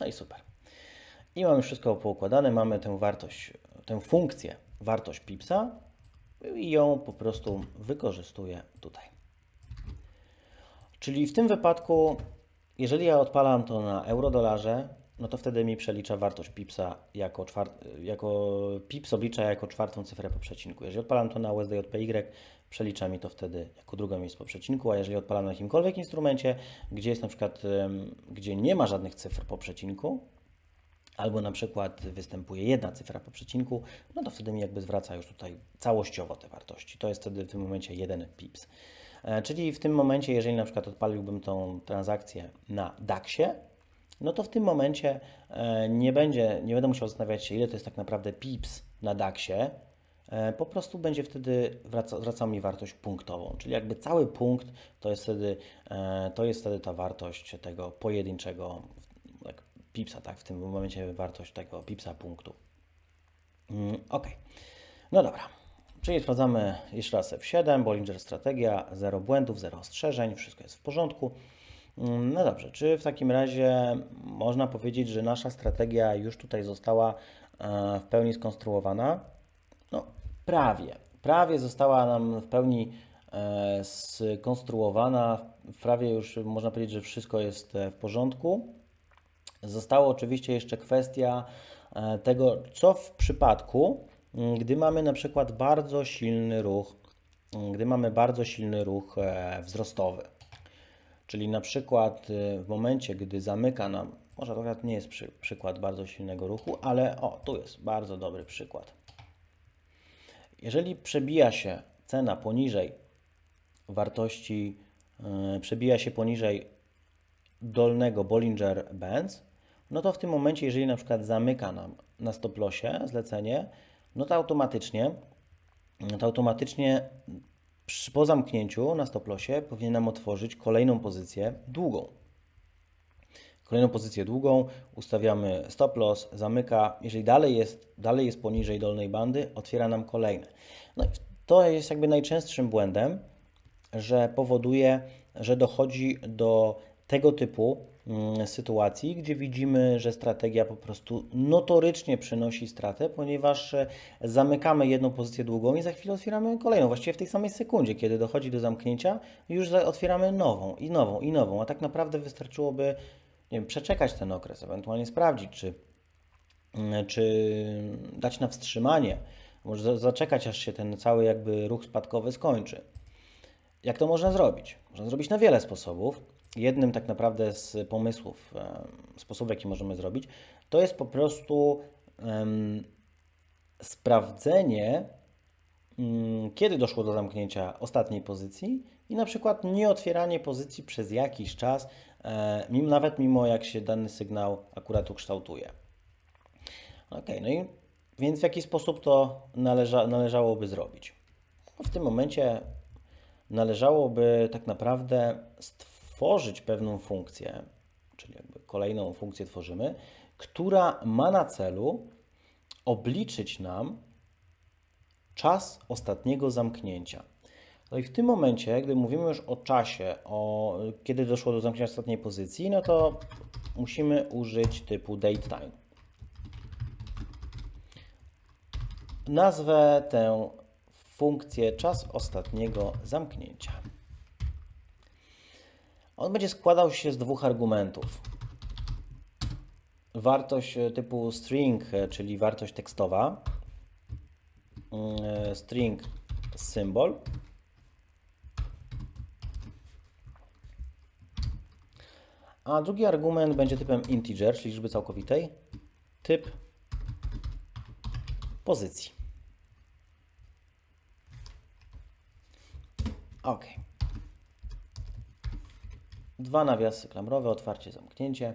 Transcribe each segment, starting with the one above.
No i super. I mamy wszystko poukładane, mamy tę wartość, tę funkcję, wartość pipsa i ją po prostu wykorzystuję tutaj. Czyli w tym wypadku, jeżeli ja odpalam to na eurodolarze, no to wtedy mi przelicza wartość pipsa jako, czwar- jako pips oblicza jako czwartą cyfrę po przecinku. Jeżeli odpalam to na USDJPY, przelicza mi to wtedy jako drugą miejsce po przecinku, a jeżeli odpalam na jakimkolwiek instrumencie, gdzie jest na przykład, gdzie nie ma żadnych cyfr po przecinku, albo na przykład występuje jedna cyfra po przecinku, no to wtedy mi jakby zwraca już tutaj całościowo te wartości. To jest wtedy w tym momencie jeden pips. E, Czyli w tym momencie, jeżeli na przykład odpaliłbym tą transakcję na DAX-ie, no to w tym momencie e, nie, będzie, nie będę musiał zastanawiać się, ile to jest tak naprawdę pips na DAX-ie. E, Po prostu będzie wtedy wraca, mi wartość punktową, czyli jakby cały punkt to jest wtedy, e, to jest wtedy ta wartość tego pojedynczego tak, pipsa, tak, w tym momencie wartość tego pipsa punktu. Mm, ok, no dobra. Czyli sprawdzamy jeszcze raz F7, Bollinger strategia, zero błędów, zero ostrzeżeń, wszystko jest w porządku. Mm, No dobrze, czy w takim razie można powiedzieć, że nasza strategia już tutaj została e, w pełni skonstruowana? Prawie. Prawie została nam w pełni e, skonstruowana. Prawie już można powiedzieć, że wszystko jest e, w porządku. Została oczywiście jeszcze kwestia e, tego, co w przypadku, m, gdy mamy na przykład bardzo silny ruch, m, gdy mamy bardzo silny ruch wzrostowy. Czyli na przykład w momencie, gdy zamyka nam, może to nie jest przy, przykład bardzo silnego ruchu, ale o, tu jest bardzo dobry przykład. Jeżeli przebija się cena poniżej wartości, y, przebija się poniżej dolnego Bollinger Bands, no to w tym momencie, jeżeli na przykład zamyka nam na stop lossie zlecenie, no to automatycznie, to automatycznie przy- po zamknięciu na stop lossie powinien nam otworzyć kolejną pozycję długą. Kolejną pozycję długą ustawiamy stop loss, zamyka. Jeżeli dalej jest, dalej jest poniżej dolnej bandy, otwiera nam kolejne. No to jest jakby najczęstszym błędem, że powoduje, że dochodzi do tego typu mm, sytuacji, gdzie widzimy, że strategia po prostu notorycznie przynosi stratę, ponieważ e, zamykamy jedną pozycję długą i za chwilę otwieramy kolejną. Właściwie w tej samej sekundzie, kiedy dochodzi do zamknięcia, już otwieramy nową i nową i nową, a tak naprawdę wystarczyłoby nie wiem, przeczekać ten okres, ewentualnie sprawdzić, czy Mm, czy dać na wstrzymanie, może za- zaczekać, aż się ten cały jakby ruch spadkowy skończy. Jak to można zrobić? Można zrobić na wiele sposobów. Jednym tak naprawdę z pomysłów, sposobów, jaki możemy zrobić, to jest po prostu em, sprawdzenie, mm, kiedy doszło do zamknięcia ostatniej pozycji i na przykład nie otwieranie pozycji przez jakiś czas, mimo, nawet mimo jak się dany sygnał akurat ukształtuje. Ok, no i więc w jaki sposób to należa, należałoby zrobić? No w tym momencie należałoby tak naprawdę stworzyć pewną funkcję, czyli jakby kolejną funkcję tworzymy, która ma na celu obliczyć nam czas ostatniego zamknięcia. No i w tym momencie, gdy mówimy już o czasie, o kiedy doszło do zamknięcia ostatniej pozycji, no to musimy użyć typu datetime. Nazwę tę funkcję czas ostatniego zamknięcia. On będzie składał się z dwóch argumentów. Wartość e, typu string, e, czyli wartość tekstowa, mm, e, string symbol a drugi argument będzie typem integer, czyli liczby całkowitej, typ pozycji. OK. Dwa nawiasy klamrowe, otwarcie, zamknięcie.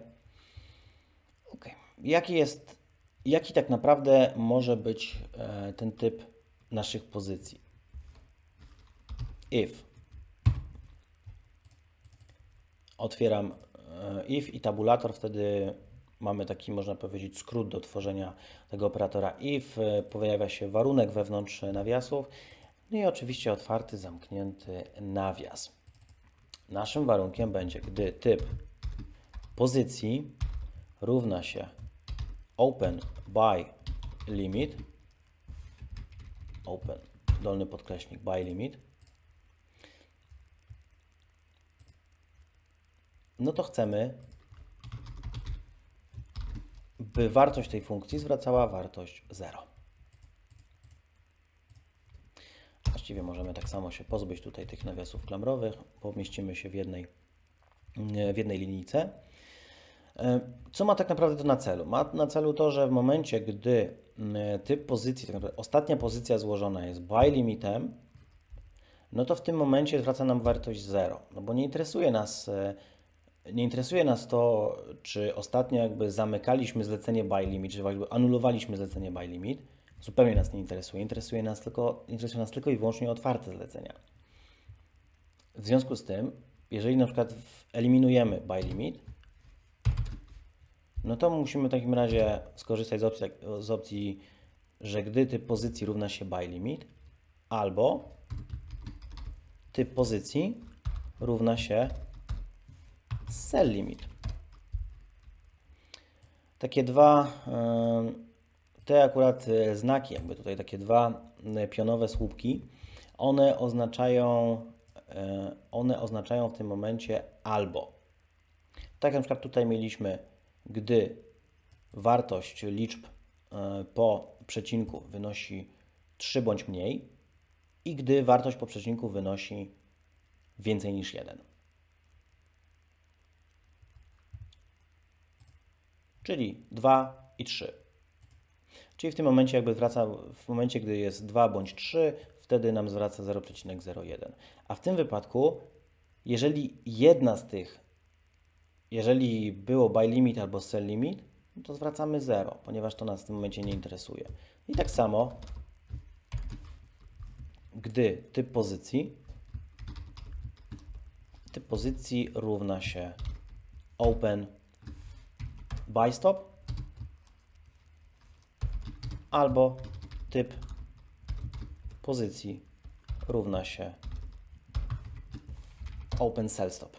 OK. Jaki jest, jaki tak naprawdę może być e, ten typ naszych pozycji? If. Otwieram if i tabulator, wtedy mamy taki, można powiedzieć, skrót do tworzenia tego operatora if. E, Pojawia się warunek wewnątrz nawiasów. No i oczywiście otwarty, zamknięty nawias. Naszym warunkiem będzie, gdy typ pozycji równa się open by limit open dolny podkreśnik by limit no to chcemy by wartość tej funkcji zwracała wartość 0. Właściwie możemy tak samo się pozbyć tutaj tych nawiasów klamrowych, pomieścimy się w jednej, w jednej linijce. E, Co ma tak naprawdę to na celu? Ma na celu to, że w momencie, gdy mm, typ pozycji, tak naprawdę ostatnia pozycja złożona jest by limitem, no to w tym momencie zwraca nam wartość 0. No bo nie interesuje nas, e, nie interesuje nas to, czy ostatnio jakby zamykaliśmy zlecenie by limit, czy jakby anulowaliśmy zlecenie by limit. Zupełnie nas nie interesuje. Interesuje nas tylko, interesuje nas tylko i wyłącznie otwarte zlecenia. W związku z tym, jeżeli na przykład eliminujemy by limit, no to musimy w takim razie skorzystać z opcji, z opcji, że gdy typ pozycji równa się by limit, albo typ pozycji równa się cell limit. Takie dwa, em, te akurat e, znaki, jakby tutaj takie dwa e, pionowe słupki, one oznaczają, e, one oznaczają w tym momencie albo. Tak na przykład tutaj mieliśmy, gdy wartość liczb e, po przecinku wynosi 3 bądź mniej i gdy wartość po przecinku wynosi więcej niż 1. Czyli 2 i 3. Czyli w tym momencie jakby zwraca, w momencie gdy jest 2 bądź 3, wtedy nam zwraca 0,01. A w tym wypadku, jeżeli jedna z tych, jeżeli było by limit albo cell limit, no to zwracamy 0, ponieważ to nas w tym momencie nie interesuje. I tak samo, gdy typ pozycji, typ pozycji równa się open by stop albo typ pozycji równa się open cell stop.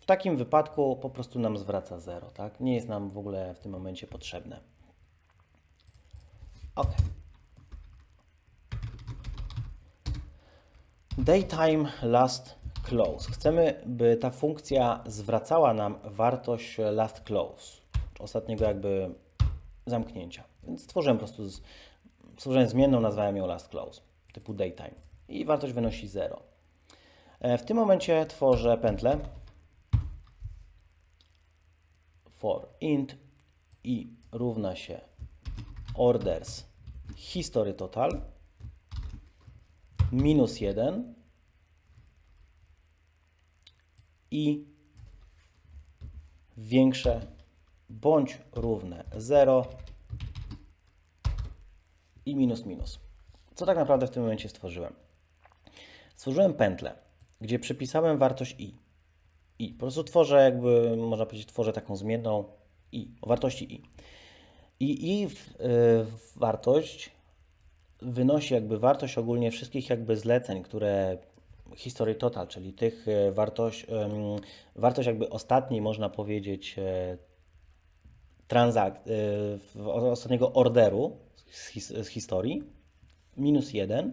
W takim wypadku po prostu nam zwraca 0, tak? Nie jest nam w ogóle w tym momencie potrzebne. Ok. Daytime last close. Chcemy, by ta funkcja zwracała nam wartość last close, ostatniego jakby zamknięcia. Więc stworzyłem po prostu, z, stworzyłem zmienną, nazwałem ją last close, typu daytime. I wartość wynosi 0. E, W tym momencie tworzę pętlę for int i równa się orders history total minus 1 i większe bądź równe 0 i minus minus. Co tak naprawdę w tym momencie stworzyłem? Stworzyłem pętlę, gdzie przypisałem wartość i. I po prostu tworzę jakby, można powiedzieć, tworzę taką zmienną i, o wartości i. I, w, y, wartość wynosi jakby wartość ogólnie wszystkich jakby zleceń, które history total, czyli tych e, wartość, wartość jakby ostatniej można powiedzieć e, transak- e, ostatniego orderu z, his- z historii minus 1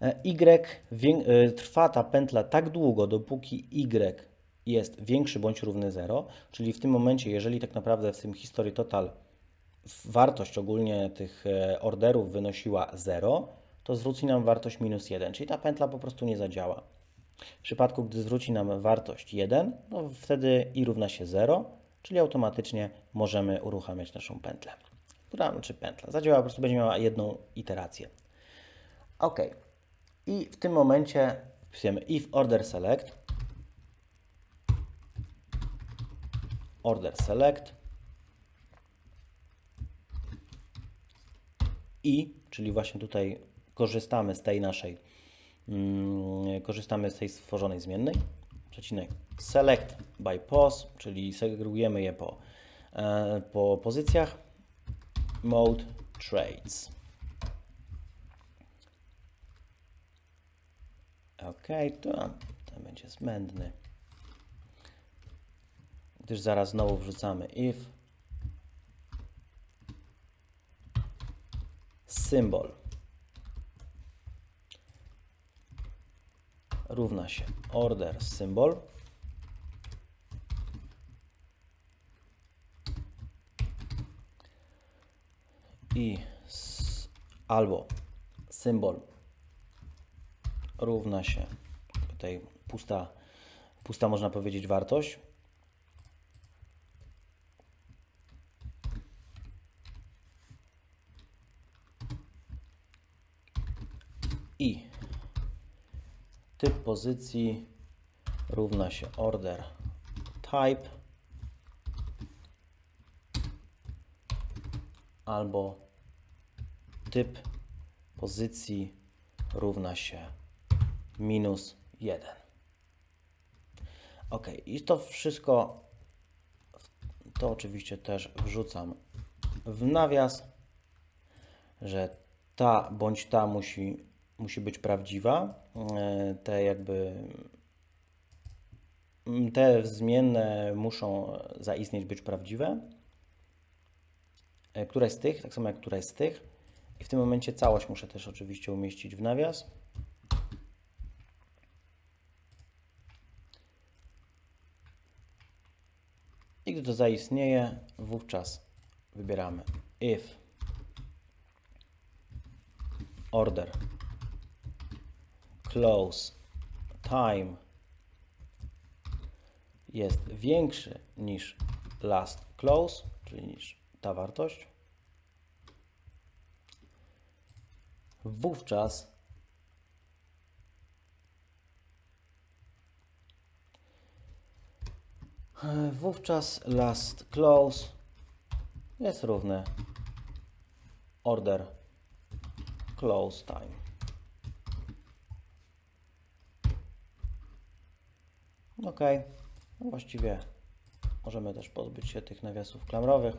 E, Y trwa ta pętla tak długo, dopóki Y jest większy bądź równy 0, czyli w tym momencie, jeżeli tak naprawdę w tym history total wartość ogólnie tych orderów wynosiła 0, to zwróci nam wartość minus 1, czyli ta pętla po prostu nie zadziała. W przypadku, gdy zwróci nam wartość 1, no wtedy i równa się 0, czyli automatycznie możemy uruchamiać naszą pętlę, która, znaczy pętla, zadziała, po prostu będzie miała jedną iterację. OK. I w tym momencie wpisujemy if order select order select i, czyli właśnie tutaj korzystamy z tej naszej, mm, korzystamy z tej stworzonej zmiennej, przecinek select by pos, czyli segregujemy je po, e, po pozycjach, mode trades. Ok, to ten będzie zbędny. gdyż zaraz znowu wrzucamy if symbol równa się order symbol. I albo symbol równa się tutaj pusta, pusta można powiedzieć wartość i typ pozycji równa się order type albo typ pozycji równa się minus 1. Ok, i to wszystko, to oczywiście też wrzucam w nawias, że ta bądź ta musi, musi być prawdziwa. E, Te jakby te zmienne muszą zaistnieć, być prawdziwe. E, Któreś z tych, tak samo jak któreś z tych. I w tym momencie całość muszę też oczywiście umieścić w nawias. I gdy to zaistnieje, wówczas wybieramy if order close time jest większy niż last close, czyli niż ta wartość, wówczas wówczas last close jest równe order close time. Ok, no właściwie możemy też pozbyć się tych nawiasów klamrowych.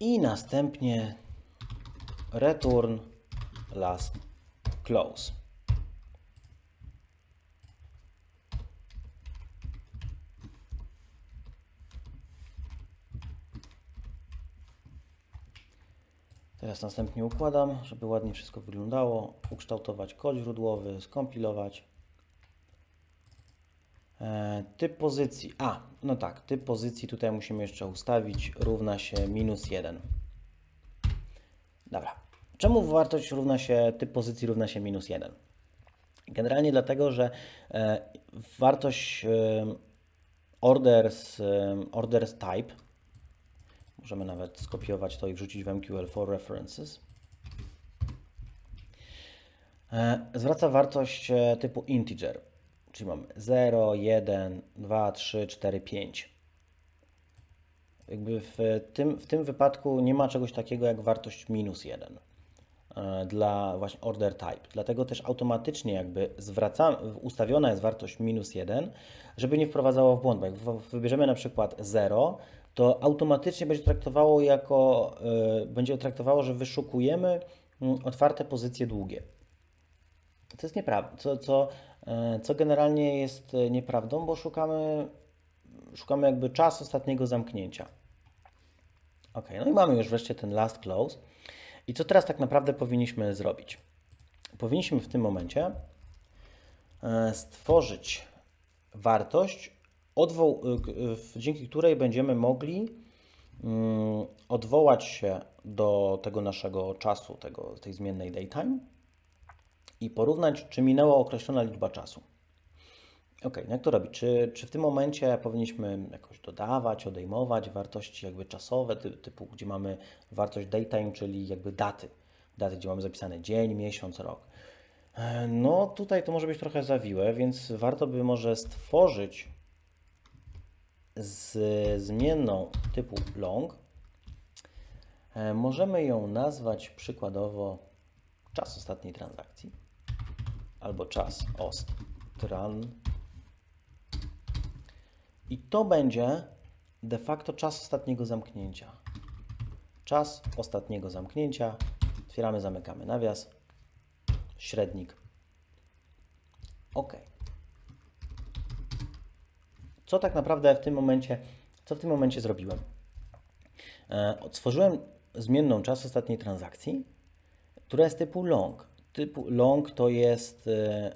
I następnie return last close. Teraz następnie układam, żeby ładnie wszystko wyglądało, ukształtować kod źródłowy, skompilować. E, typ pozycji. A, no tak, typ pozycji tutaj musimy jeszcze ustawić równa się minus 1. Dobra. Czemu wartość równa się, typ pozycji równa się minus 1? Generalnie dlatego, że e, wartość e, orders, e, orders type, możemy nawet skopiować to i wrzucić w MQL for references, e, zwraca wartość e, typu integer, czyli mamy 0, 1, 2, 3, 4, 5. Jakby w tym, w tym wypadku nie ma czegoś takiego jak wartość minus 1 e, dla właśnie order type. Dlatego też automatycznie jakby zwraca, ustawiona jest wartość minus 1, żeby nie wprowadzało w błąd. Bo jak wybierzemy na przykład 0, to automatycznie będzie traktowało jako, e, będzie traktowało, że wyszukujemy mm, otwarte pozycje długie. To jest nieprawda, co, co, e, co generalnie jest e, nieprawdą, bo szukamy, szukamy jakby czas ostatniego zamknięcia. Ok, no i mamy już wreszcie ten last close. I co teraz tak naprawdę powinniśmy zrobić? Powinniśmy w tym momencie stworzyć wartość, odwoł, dzięki której będziemy mogli mm, odwołać się do tego naszego czasu, tego, tej zmiennej daytime i porównać, czy minęła określona liczba czasu. Ok, no jak to robić? Czy, czy w tym momencie powinniśmy jakoś dodawać, odejmować wartości jakby czasowe, ty, typu gdzie mamy wartość daytime, czyli jakby daty, daty, gdzie mamy zapisane dzień, miesiąc, rok. E, No tutaj to może być trochę zawiłe, więc warto by może stworzyć z zmienną typu long. E, Możemy ją nazwać przykładowo czas ostatniej transakcji albo czas ost tran. I to będzie de facto czas ostatniego zamknięcia. Czas ostatniego zamknięcia. Otwieramy, zamykamy nawias. Średnik. OK. Co tak naprawdę w tym momencie, co w tym momencie zrobiłem? E, Stworzyłem zmienną czas ostatniej transakcji, która jest typu long. Typu long to jest, e,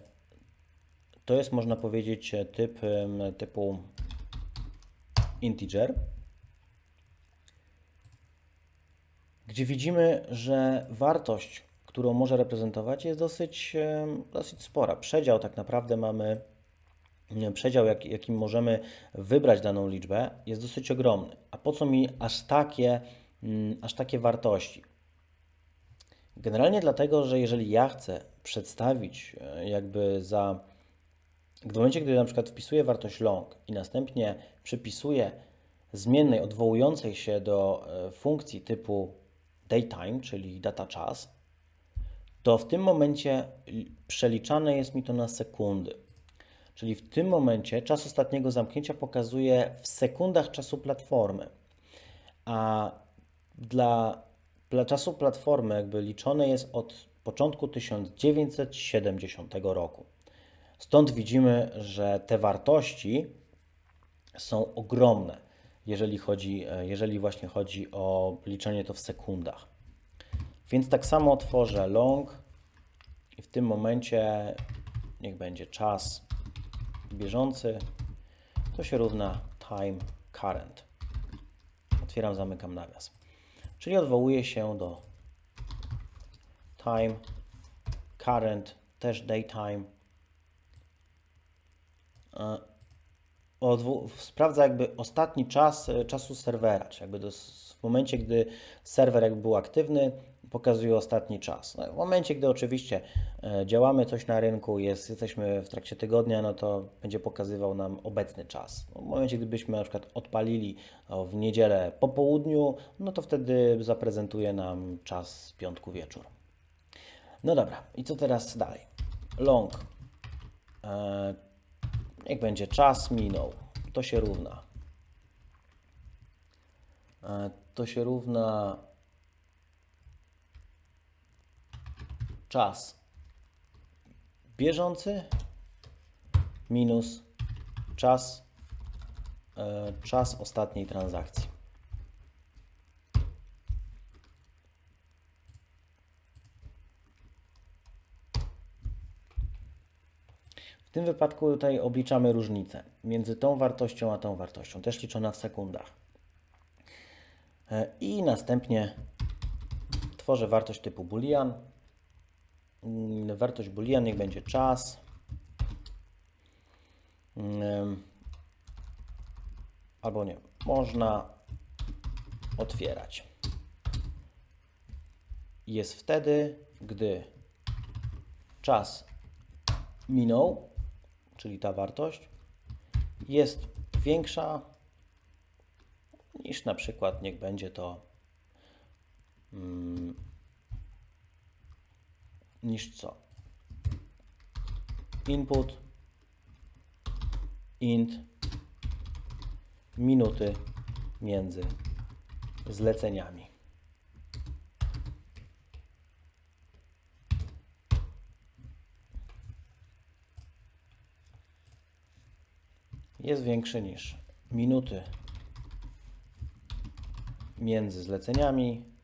to jest można powiedzieć e, typ typu integer, gdzie widzimy, że wartość, którą może reprezentować jest dosyć, em, dosyć spora. Przedział tak naprawdę mamy, przedział jak, jakim możemy wybrać daną liczbę jest dosyć ogromny. A po co mi aż takie, mm, aż takie wartości? Generalnie dlatego, że jeżeli ja chcę przedstawić e, jakby za w momencie, gdy na przykład wpisuję wartość long i następnie przypisuję zmiennej odwołującej się do e, funkcji typu daytime, czyli data czas, to w tym momencie li- przeliczane jest mi to na sekundy. Czyli w tym momencie czas ostatniego zamknięcia pokazuje w sekundach czasu platformy. A dla, dla czasu platformy jakby liczone jest od początku 1970 roku. Stąd widzimy, że te wartości są ogromne, jeżeli chodzi, e, jeżeli właśnie chodzi o liczenie to w sekundach. Więc tak samo otworzę long i w tym momencie niech będzie czas bieżący, to się równa time current. Otwieram, zamykam nawias. Czyli odwołuję się do time current, też daytime. E, sprawdza jakby ostatni czas e, czasu serwera, czy jakby do, w momencie, gdy serwer jakby był aktywny, pokazuje ostatni czas. No, w momencie, gdy oczywiście e, działamy coś na rynku, jest, jesteśmy w trakcie tygodnia, no to będzie pokazywał nam obecny czas. W momencie, gdybyśmy na przykład odpalili w niedzielę po południu, no to wtedy zaprezentuje nam czas z piątku wieczór. No dobra, i co teraz dalej? Long. E, Niech będzie czas minął. To się równa. E, To się równa czas bieżący minus czas, e, czas ostatniej transakcji. W tym wypadku tutaj obliczamy różnicę między tą wartością a tą wartością, też liczona w sekundach. E, I następnie tworzę wartość typu boolean. Mm, Wartość boolean niech będzie czas. Mm, Albo nie, można otwierać. Jest wtedy, gdy czas minął, czyli ta wartość, jest większa niż na przykład, niech będzie to mm, niż co? Input int minuty między zleceniami. jest większy niż minuty między zleceniami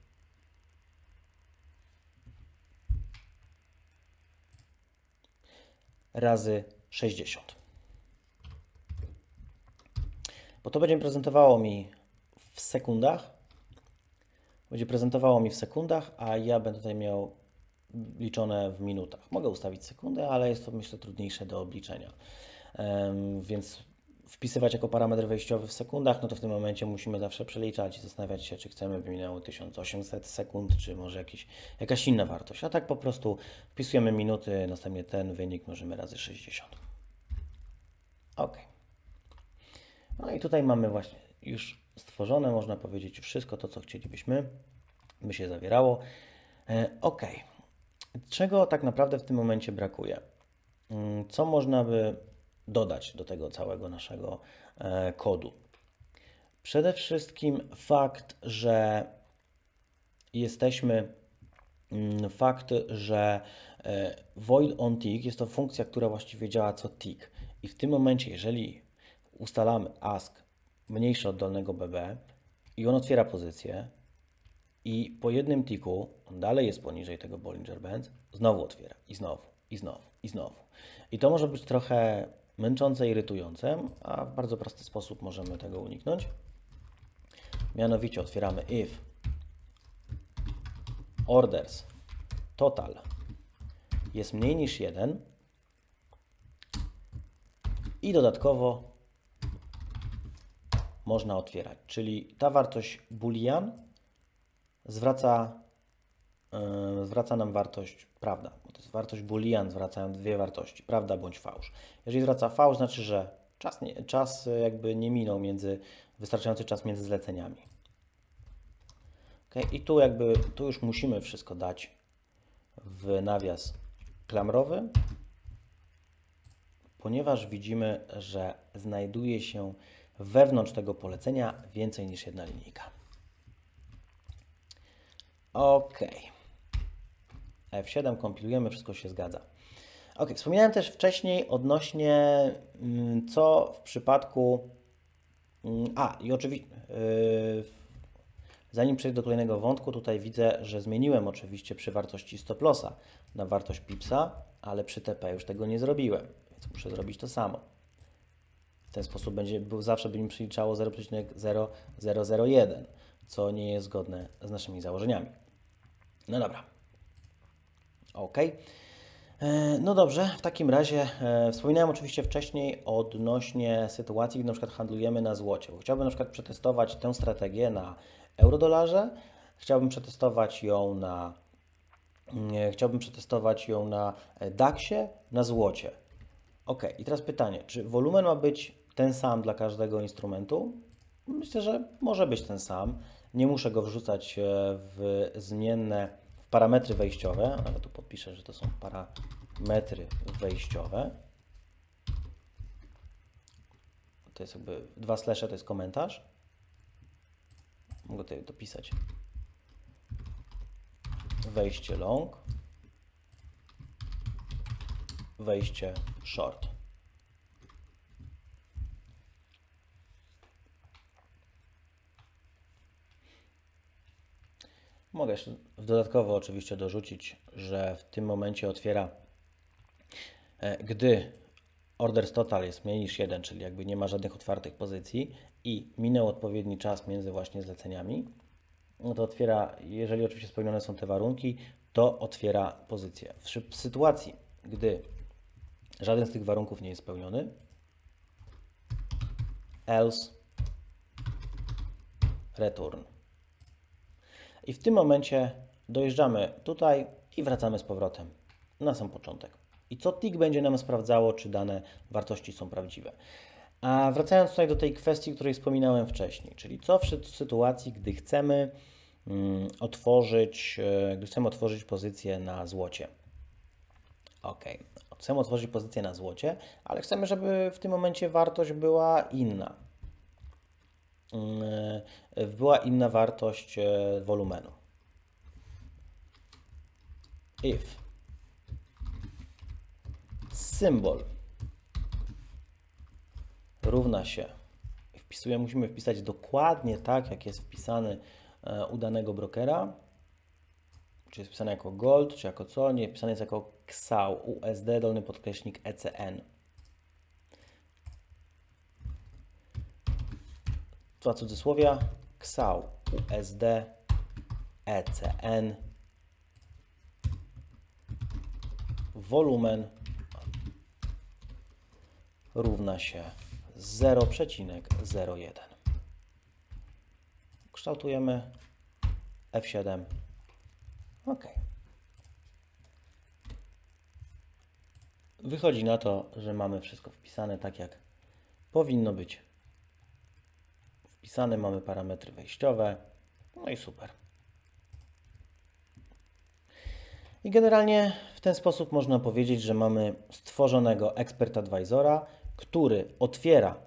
razy 60. Bo to będzie prezentowało mi w sekundach. Będzie prezentowało mi w sekundach, a ja będę tutaj miał liczone w minutach. Mogę ustawić sekundę, ale jest to myślę trudniejsze do obliczenia. Em, Więc wpisywać jako parametr wejściowy w sekundach, no to w tym momencie musimy zawsze przeliczać i zastanawiać się, czy chcemy, by minęło 1800 sekund, czy może jakiś, jakaś inna wartość. A tak po prostu wpisujemy minuty, następnie ten wynik mnożymy razy 60. Ok. No i tutaj mamy właśnie już stworzone, można powiedzieć, wszystko to, co chcielibyśmy, by się zawierało. E, ok. Czego tak naprawdę w tym momencie brakuje? Mm, Co można by dodać do tego całego naszego e, kodu? Przede wszystkim fakt, że jesteśmy, mm, fakt, że e, void on tick jest to funkcja, która właściwie działa co tick. I w tym momencie, jeżeli ustalamy ask mniejszy od dolnego BB i on otwiera pozycję i po jednym tiku on dalej jest poniżej tego Bollinger Bands, znowu otwiera i znowu, i znowu, i znowu. I to może być trochę męczące, irytujące, a w bardzo prosty sposób możemy tego uniknąć. Mianowicie otwieramy if. Orders. Total. Jest mniej niż 1 i dodatkowo można otwierać, czyli ta wartość boolean zwraca, yy, zwraca nam wartość prawda, to jest wartość boolean, zwracają dwie wartości, prawda bądź fałsz. Jeżeli zwraca fałsz, znaczy, że czas, nie, czas e, jakby nie minął między, wystarczający czas między zleceniami. Okay? I tu jakby, tu już musimy wszystko dać w nawias klamrowy, ponieważ widzimy, że znajduje się wewnątrz tego polecenia więcej niż jedna linijka. OK. F7 kompilujemy, wszystko się zgadza. Ok, wspominałem też wcześniej odnośnie mm, co w przypadku. mm, A, i oczywiście. Yy, zanim przejdę do kolejnego wątku, tutaj widzę, że zmieniłem oczywiście przy wartości stop lossa na wartość pipsa, ale przy TP już tego nie zrobiłem, więc muszę zrobić to samo. W ten sposób będzie, był, zawsze by mi przyliczało 0,0001, co nie jest zgodne z naszymi założeniami. No dobra. OK. E, No dobrze, w takim razie e, wspominałem oczywiście wcześniej odnośnie sytuacji, gdy na przykład handlujemy na złocie. Chciałbym na przykład przetestować tę strategię na eurodolarze, chciałbym przetestować ją na chciałbym przetestować ją na e, DAX-ie, na złocie. Ok, i teraz pytanie, czy wolumen ma być ten sam dla każdego instrumentu? Myślę, że może być ten sam. Nie muszę go wrzucać w zmienne, parametry wejściowe. Nawet tu podpiszę, że to są parametry wejściowe. To jest jakby dwa slesze, to jest komentarz. Mogę tutaj dopisać wejście long, wejście short. Mogę jeszcze dodatkowo oczywiście dorzucić, że w tym momencie otwiera, e, gdy orders total jest mniej niż 1, czyli jakby nie ma żadnych otwartych pozycji i minął odpowiedni czas między właśnie zleceniami, no to otwiera, jeżeli oczywiście spełnione są te warunki, to otwiera pozycję. W sytuacji, gdy żaden z tych warunków nie jest spełniony, else return. I w tym momencie dojeżdżamy tutaj i wracamy z powrotem na sam początek. I co TIG będzie nam sprawdzało, czy dane wartości są prawdziwe. A wracając tutaj do tej kwestii, której wspominałem wcześniej, czyli co w sy- sytuacji, gdy chcemy mm, otworzyć, e, gdy chcemy otworzyć pozycję na złocie. Ok, chcemy otworzyć pozycję na złocie, ale chcemy, żeby w tym momencie wartość była inna. Mm, e, Była inna wartość e, wolumenu. If symbol równa się, wpisujemy, musimy wpisać dokładnie tak, jak jest wpisany e, u danego brokera, czy jest wpisane jako gold, czy jako co, nie, wpisane jest jako XAU, USD, dolny podkreśnik ECN. Dwa cudzysłowia, XAU, USD, ECN, wolumen równa się 0,01. Kształtujemy F7. OK. Wychodzi na to, że mamy wszystko wpisane tak, jak powinno być wpisane. Mamy parametry wejściowe. No i super. I generalnie w ten sposób można powiedzieć, że mamy stworzonego expert advisora, który otwiera,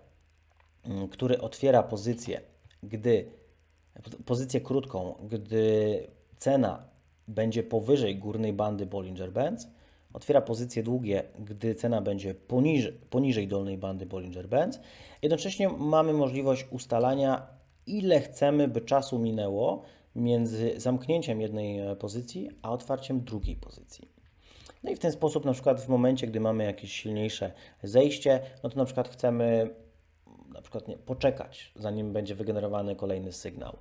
mm, który otwiera pozycję, gdy pozycję krótką, gdy cena będzie powyżej górnej bandy Bollinger Bands otwiera pozycje długie, gdy cena będzie poniżej, poniżej dolnej bandy Bollinger Bands. Jednocześnie mamy możliwość ustalania, ile chcemy, by czasu minęło między zamknięciem jednej e, pozycji, a otwarciem drugiej pozycji. No i w ten sposób, na przykład w momencie, gdy mamy jakieś silniejsze zejście, no to na przykład chcemy na przykład nie, poczekać, zanim będzie wygenerowany kolejny sygnał.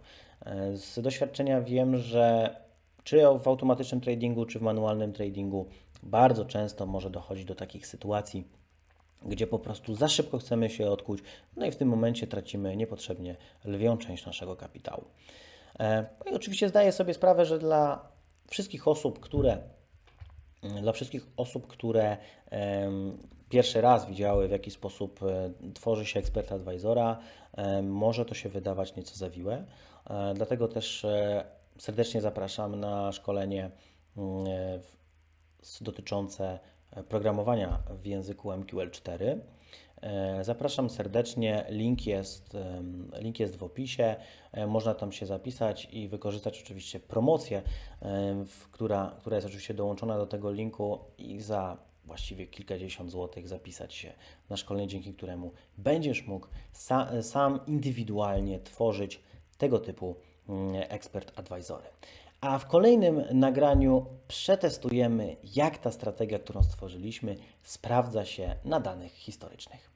E, Z doświadczenia wiem, że czy w automatycznym tradingu, czy w manualnym tradingu bardzo często może dochodzić do takich sytuacji, gdzie po prostu za szybko chcemy się odkuć, no i w tym momencie tracimy niepotrzebnie lwią część naszego kapitału. E, No i oczywiście zdaję sobie sprawę, że dla wszystkich osób, które dla wszystkich osób, które pierwszy raz widziały, w jaki sposób e, tworzy się ekspert advisora, em, może to się wydawać nieco zawiłe. E, Dlatego też e, serdecznie zapraszam na szkolenie mm, e, dotyczące e, programowania w języku MQL4. E, Zapraszam serdecznie, link jest, link jest w opisie, E, można tam się zapisać i wykorzystać oczywiście promocję, która, która jest oczywiście dołączona do tego linku i za właściwie kilkadziesiąt złotych zapisać się na szkolenie, dzięki któremu będziesz mógł sa, sam indywidualnie tworzyć tego typu mm, ekspert advisory. A w kolejnym nagraniu przetestujemy, jak ta strategia, którą stworzyliśmy, sprawdza się na danych historycznych.